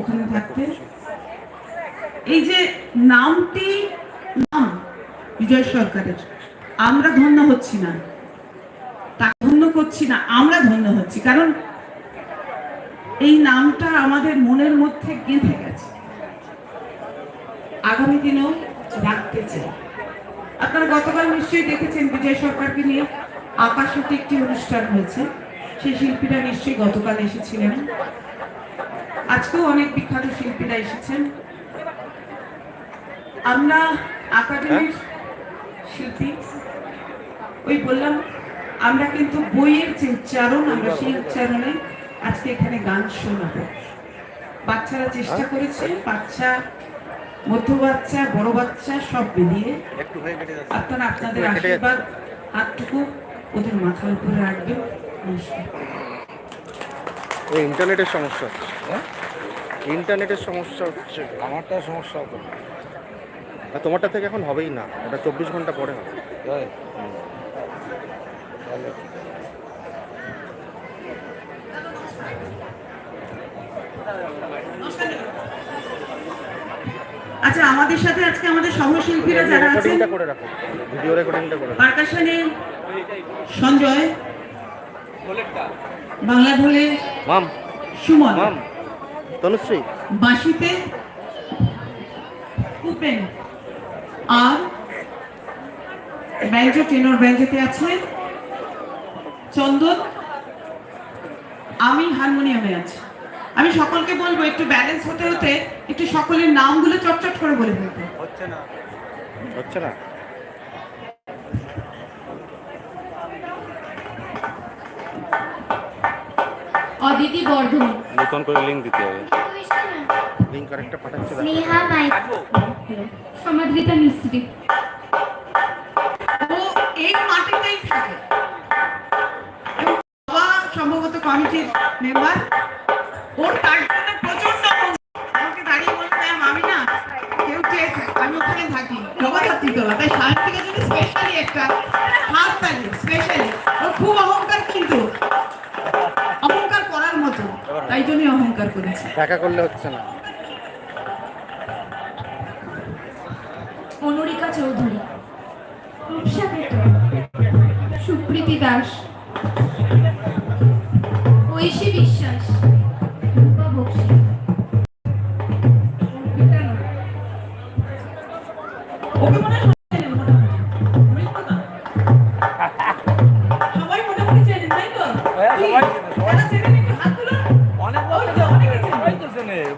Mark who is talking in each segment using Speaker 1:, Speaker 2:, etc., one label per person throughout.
Speaker 1: ওখানে থাকতে? এই যে নামটি নাম বিজয় সরকারের, আমরা ধন্য হচ্ছি না। তা ধন্য করছি না, আমরা ধন্য হচ্ছি, কারণ এই নামটা আমাদের মনের মধ্যে গেঁথে গেছে। আগামী দিনেও রাখতে চাই। আপনারা গতকাল নিশ্চয়ই দেখেছেন বিজয় সরকারকে নিয়ে আকাশতে একটি অনুষ্ঠান হয়েছে। সেই শিল্পীরা নিশ্চয়ই গতকাল এসেছিলেন। আজকেও অনেক বিখ্যাত শিল্পীরা এসেছেন। আমরা একাডেমির শিল্পী। ওই বললাম আমরা কিন্তু বইয়ের যে উচ্চারণ আমরা সেই উচ্চারণে আজকে এখানে গান শোনাবো। বাচ্চারা চেষ্টা করেছে বাচ্চা মধ্য বাচ্চা বড় বাচ্চা সব মিলিয়ে।
Speaker 2: হয়ে
Speaker 1: আপনারা আপনাদের আশীর্বাদ হাতটুকু ওদের মাথার উপরে রাখবেন। নমস্কার।
Speaker 2: এই ইন্টারনেটের সমস্যা হচ্ছে। ইন্টারনেটের সমস্যা হচ্ছে।
Speaker 3: আমারটা সমস্যা হতো।
Speaker 2: আর তোমারটা থেকে এখন হবেই না ওটা চব্বিশ ঘণ্টা পরে হবে।
Speaker 1: আচ্ছা আমাদের সাথে আজকে আমাদের সহশিল্পীরা যারা আছেন
Speaker 2: রেকর্ডিংটা করে রাখো ভিডিও রেকর্ডিংটা করে রাখো।
Speaker 1: পারকাশনে সঞ্জয় বাংলা ঢোলে
Speaker 2: মাম
Speaker 1: সুমন।
Speaker 2: মাম তনুশ্রী।
Speaker 1: বাঁশিতে উপেন আর ব্যঞ্জো টেনর ব্যঞ্জোতে আছে চন্দন। আমি হারমোনিয়ামে আছি। আমি সকলকে বলব একটু ব্যালেন্স হতে হতে একটু সকলের নামগুলো চটচট করে বলে ফেলতে।
Speaker 2: হচ্ছে না। হচ্ছে না।
Speaker 4: অদিতি বর্ধমান।
Speaker 2: নতুন করে লিঙ্ক দিতে হবে। লিঙ্ক আরেকটা পাঠাচ্ছে
Speaker 4: স্নেহা মাইক সমাদ্রিতা মিস্ত্রি
Speaker 1: ও এই মাটিতেই থাকে। বাবা সম্ভবত কমিটির মেম্বার ওর তার জন্য প্রচণ্ড। আমাকে দাঁড়িয়ে বলতে ম্যাম আমি না কেউ কে আমি ওখানে থাকি। জগদ্ধাত্রী তোলা। তাই সাহিত্যিকের জন্য স্পেশালি একটা হাত স্পেশালি ও খুব তাই জন্যই অহংকার করেছে।
Speaker 2: দেখা করলে হচ্ছে না।
Speaker 4: অনুরিকা চৌধুরী রূপসা সুপ্রীতি দাস ঐশী বিশ্বাস নয়।
Speaker 1: ওকে মনে হয় সবাই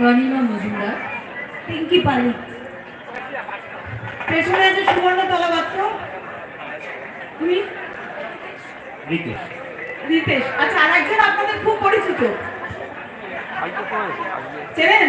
Speaker 4: রনিমা মজুমদার পিঙ্কি পালিক
Speaker 1: পেছনে আছে সুবর্ণ তলাপাত্র তুমি? রিতেশ। রিতেশ। আচ্ছা আর একজন আপনাদের খুব পরিচিত। চেনেন?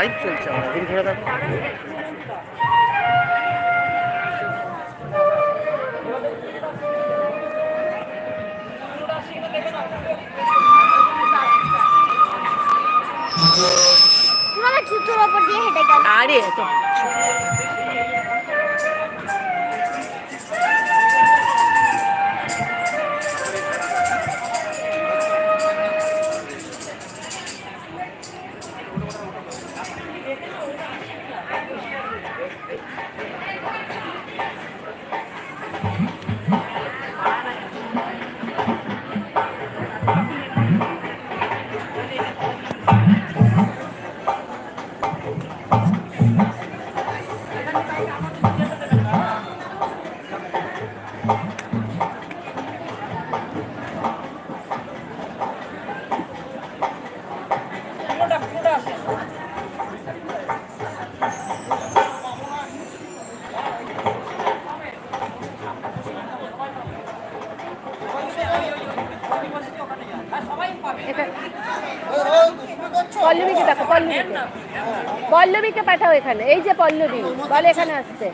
Speaker 2: লাইভ চলছে আমার দিন ধরে থাকো
Speaker 5: গেল।
Speaker 4: আরে তো পল্লবীকে পল্লবীকে পাঠাও এখানে। এই যে পল্লবী বল এখানে আসতে।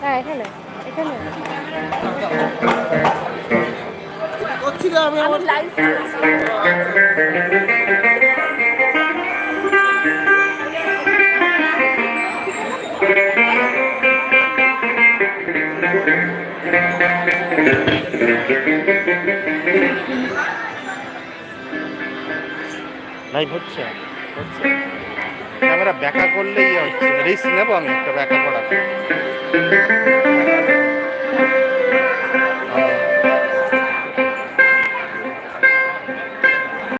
Speaker 4: হ্যাঁ এখানে এখানে। আমি লাইভ
Speaker 2: লাইভ হচ্ছে? হচ্ছে ক্যামেরা ব্যাকা করলেই হচ্ছে। রিস্ক নেব আমি একটা ব্যাকা করার।